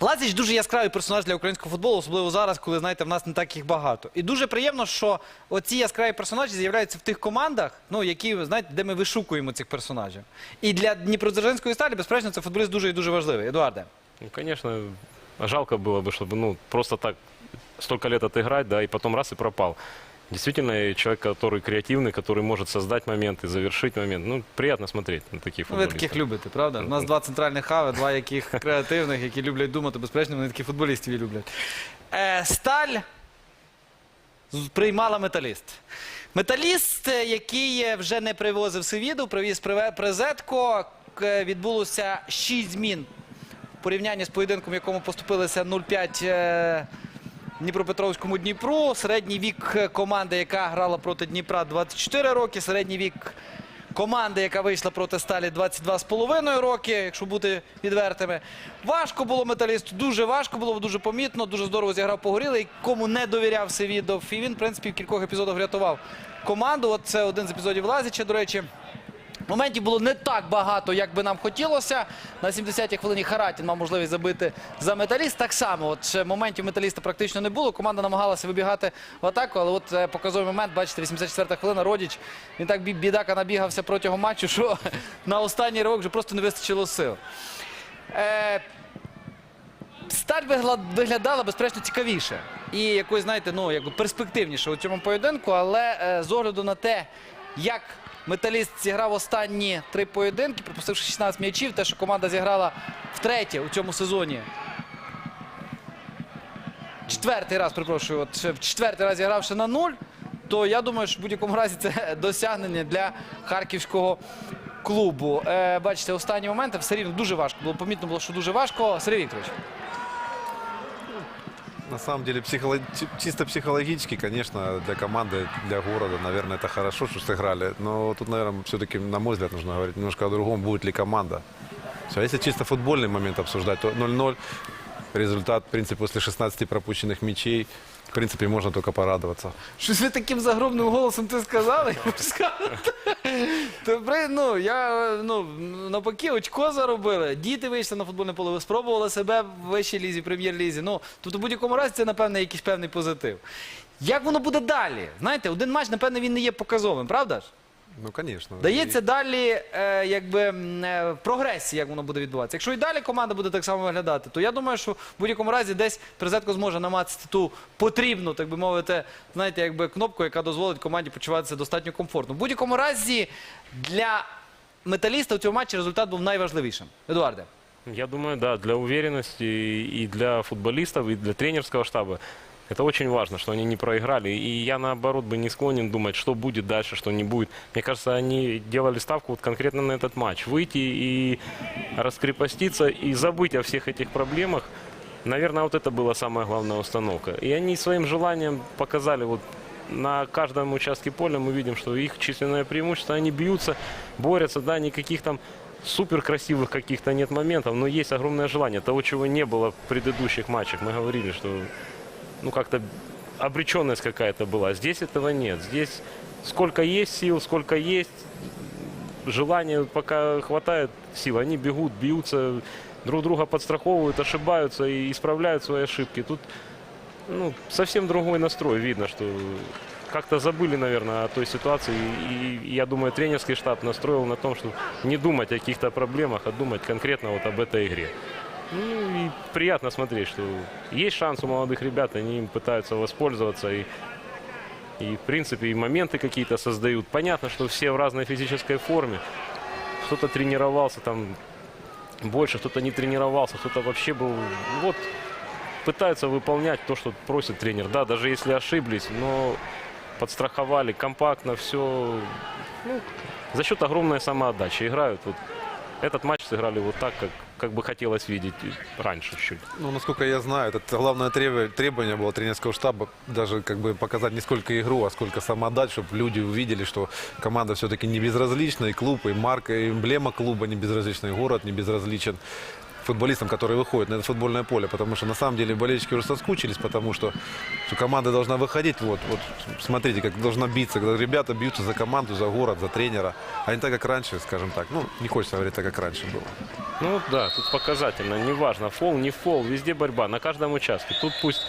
Лазіч дуже яскравий персонаж для українського футболу, особливо зараз, коли знаєте, в нас не так їх багато. І дуже приємно, що оці яскраві персонажі з'являються в тих командах, ну які знаєте, де ми вишукуємо цих персонажів. І для Дніпродзержинської сталі, безперечно, це футболіст дуже і дуже важливий. Едуарде. Ну, конечно, жалко было бы, чтобы ну, просто так столько лет отыграть, да, и потом раз и пропал. Действительно, и человек, который креативный, который может создать моменты, завершить момент. Ну, приятно смотреть на таких Ну, ви футболистов. таких любите, правда? У нас два центральних хави, два яких креативних, які люблять думати, безперечно, вони таких футболістів і люблять. Е, Сталь з- приймала металіст. Металіст, е, який е, вже не привозив Севіду, привіз приве- Презетко. К- Відбулося 6 змін в порівнянні з поєдинком, в якому поступилися 0-5 е, Дніпропетровському Дніпру. Середній вік команди, яка грала проти Дніпра 24 роки. Середній вік команди, яка вийшла проти Сталі 22,5 роки, якщо бути відвертими. Важко було металісту, дуже важко було, дуже помітно, дуже здорово зіграв Погорілий, кому не довіряв Севідов. І він, в принципі, в кількох епізодах врятував команду. От це один з епізодів Лазіча, до речі. Моментів було не так багато, як би нам хотілося. На 70-й хвилині Харатін мав можливість забити за металіст. Так само, от ще моментів металіста практично не було. Команда намагалася вибігати в атаку, але от е, показовий момент, бачите, 84-та хвилина. Родіч він так бі- бідака набігався протягом матчу, що на останній ривок вже просто не вистачило сил. Е, вигла- виглядала безперечно цікавіше і якось, знаєте, ну якби перспективніше у цьому поєдинку, але е, з огляду на те, як металіст зіграв останні три поєдинки, пропустивши 16 м'ячів, те, що команда зіграла втретє у цьому сезоні. Четвертий раз, перепрошую, от в четвертий раз зігравши на нуль, то я думаю, що в будь-якому разі це досягнення для харківського клубу. Е, бачите, останні моменти все рівно дуже важко. Було помітно було, що дуже важко. Сергій Вікторович На самом деле, психоло- чи- чисто психологически, конечно, для команды, для города, наверное, это хорошо, что сыграли. Но тут, наверное, все-таки, на мой взгляд, нужно говорить немножко о другом, будет ли команда. Все, если чисто футбольный момент обсуждать, то 0-0. Результат, в принципе, после 16 пропущенных мячей, в принципе, можно только порадоваться. Щось ви таким загробним голосом ти сказали? при- ну, я, ну, навпаки, очко заробили. Діти вийшли на футбольне поле, ви спробували себе в вищій лізі, прем'єр-лізі. Ну, тобто, в будь-якому разі це, напевне, якийсь певний позитив. Як воно буде далі? Знаєте, один матч, напевне, він не є показовим, правда ж? Ну, конечно. Дається далі, е, якби м, е, прогресії, як воно буде відбуватися. Якщо і далі команда буде так само виглядати, то я думаю, що в будь-якому разі десь Презетко зможе намацати ту потрібну, так би мовити, знаєте, якби кнопку, яка дозволить команді почуватися достатньо комфортно. В будь-якому разі для металіста у цьому матчі результат був найважливішим. Едуарде. Я думаю, да, для уверенности и для футболистов, и для тренерского штаба. Это очень важно, что они не проиграли. И я, наоборот, бы не склонен думать, что будет дальше, что не будет. Мне кажется, они делали ставку вот конкретно на этот матч. Выйти и раскрепоститься, и забыть о всех этих проблемах. Наверное, вот это была самая главная установка. И они своим желанием показали вот на каждом участке поля мы видим, что их численное преимущество, они бьются, борются, да, никаких там супер красивых каких-то нет моментов, но есть огромное желание того, чего не было в предыдущих матчах. Мы говорили, что ну как-то обреченность какая-то была. Здесь этого нет. Здесь сколько есть сил, сколько есть желания, пока хватает сил, они бегут, бьются, друг друга подстраховывают, ошибаются и исправляют свои ошибки. Тут ну, совсем другой настрой. Видно, что как-то забыли, наверное, о той ситуации. И, и я думаю, тренерский штаб настроил на том, что не думать о каких-то проблемах, а думать конкретно вот об этой игре. Ну и приятно смотреть, что есть шанс у молодых ребят, они им пытаются воспользоваться и, и в принципе и моменты какие-то создают. Понятно, что все в разной физической форме. Кто-то тренировался там больше, кто-то не тренировался, кто-то вообще был... Вот пытаются выполнять то, что просит тренер. Да, даже если ошиблись, но подстраховали компактно, все. Ну, за счет огромной самоотдачи играют. Вот этот матч сыграли вот так, как, как бы хотелось видеть раньше чуть. Ну, насколько я знаю, это главное требование, было тренерского штаба, даже как бы показать не сколько игру, а сколько самоотдачу, чтобы люди увидели, что команда все-таки не безразлична, и клуб, и марка, и эмблема клуба не безразлична, и город не безразличен футболистам, которые выходят на это футбольное поле, потому что на самом деле болельщики уже соскучились, потому что, что команда должна выходить, вот, вот, смотрите, как должна биться, когда ребята бьются за команду, за город, за тренера, а не так, как раньше, скажем так, ну, не хочется говорить так, как раньше было. Ну да, тут показательно, неважно, фол, не фол, везде борьба, на каждом участке. Тут пусть,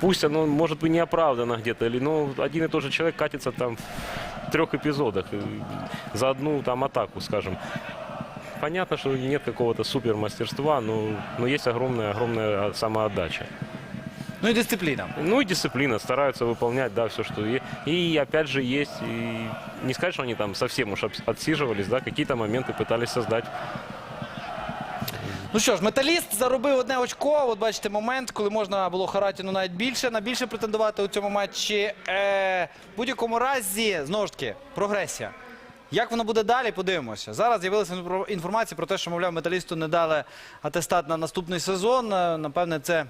пусть оно может быть неоправданно где-то, или ну, один и тот же человек катится там в трех эпизодах э, за одну там атаку, скажем. Понятно, что нет какого-то супермастерства, но, но есть огромная-огромная а, самоотдача. Ну і дисципліна. Ну и дисциплина, стараются выполнять, да, все, что и, и опять же есть, и не сказать, что они там совсем уж отсиживались, да, какие-то моменты пытались создать. Ну що ж, металіст заробив одне очко. От бачите момент, коли можна було Харатіну навіть більше на більше претендувати у цьому матчі. Е, в будь-якому разі, знову ж таки, прогресія. Як воно буде далі, подивимося. Зараз з'явилася інформація про те, що, мовляв, металісту не дали атестат на наступний сезон. Е, Напевне, це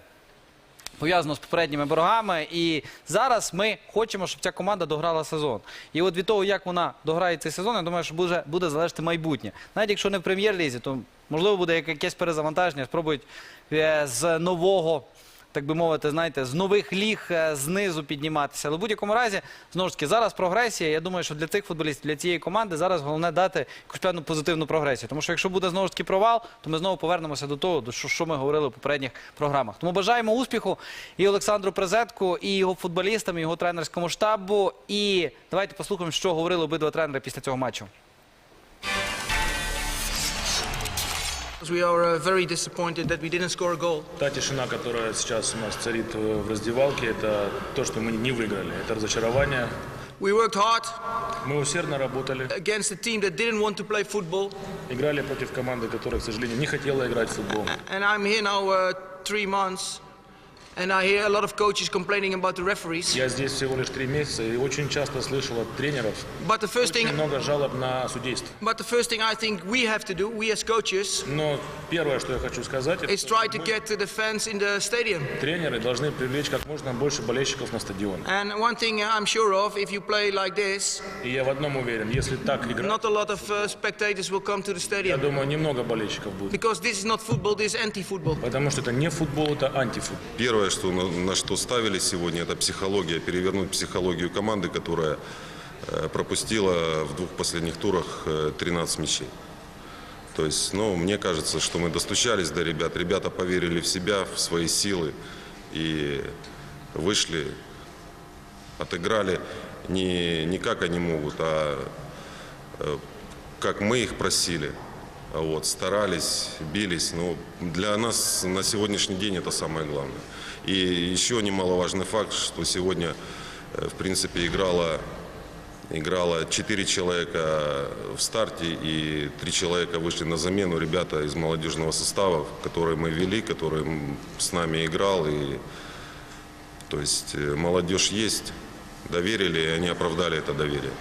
пов'язано з попередніми боргами. І зараз ми хочемо, щоб ця команда дограла сезон. І от від того, як вона дограє цей сезон, я думаю, що буде, буде залежати майбутнє. Навіть якщо не в прем'єр-лізі, то можливо буде якесь перезавантаження, спробують е, з нового. Так би мовити, знаєте, з нових ліг е, знизу підніматися. Але в будь-якому разі, знову ж таки, зараз прогресія. Я думаю, що для цих футболістів, для цієї команди зараз головне дати якусь певну позитивну прогресію. Тому що якщо буде знову ж таки провал, то ми знову повернемося до того, що, ми говорили у попередніх програмах. Тому бажаємо успіху і Олександру Презетку, і його футболістам, і його тренерському штабу. І давайте послухаємо, що говорили обидва тренери після цього матчу. We are uh, very disappointed that we didn't score a goal. Та тишина, которая сейчас у нас царит э, в раздевалке, это то, что мы не выиграли. Это разочарование. We worked hard Мы усердно работали, against a team that didn't want to play football. играли против команды, которая, к сожалению, не хотела играть в футбол. And I'm here now uh, three months, Я здесь всего лишь три месяца и очень часто слышал от тренеров очень много жалоб на судейство. Но первое, что я хочу сказать, это тренеры должны привлечь как можно больше болельщиков на стадион. И я в одном уверен, если так играть, я думаю, немного болельщиков будет. Потому что это не футбол, это антифутбол. Первое что, на, на что ставили сегодня, это психология, перевернуть психологию команды, которая э, пропустила в двух последних турах э, 13 мячей. То есть, ну, мне кажется, что мы достучались до ребят. Ребята поверили в себя, в свои силы и вышли, отыграли не, не как они могут, а э, как мы их просили. Вот, старались, бились. Но для нас на сегодняшний день это самое главное. И еще немаловажный факт, что сегодня, э, в принципе, играло, играло 4 человека в старте и 3 человека вышли на замену. Ребята из молодежного состава, которые мы вели, которые с нами играл. И, то есть э, молодежь есть, доверили, и они оправдали это доверие.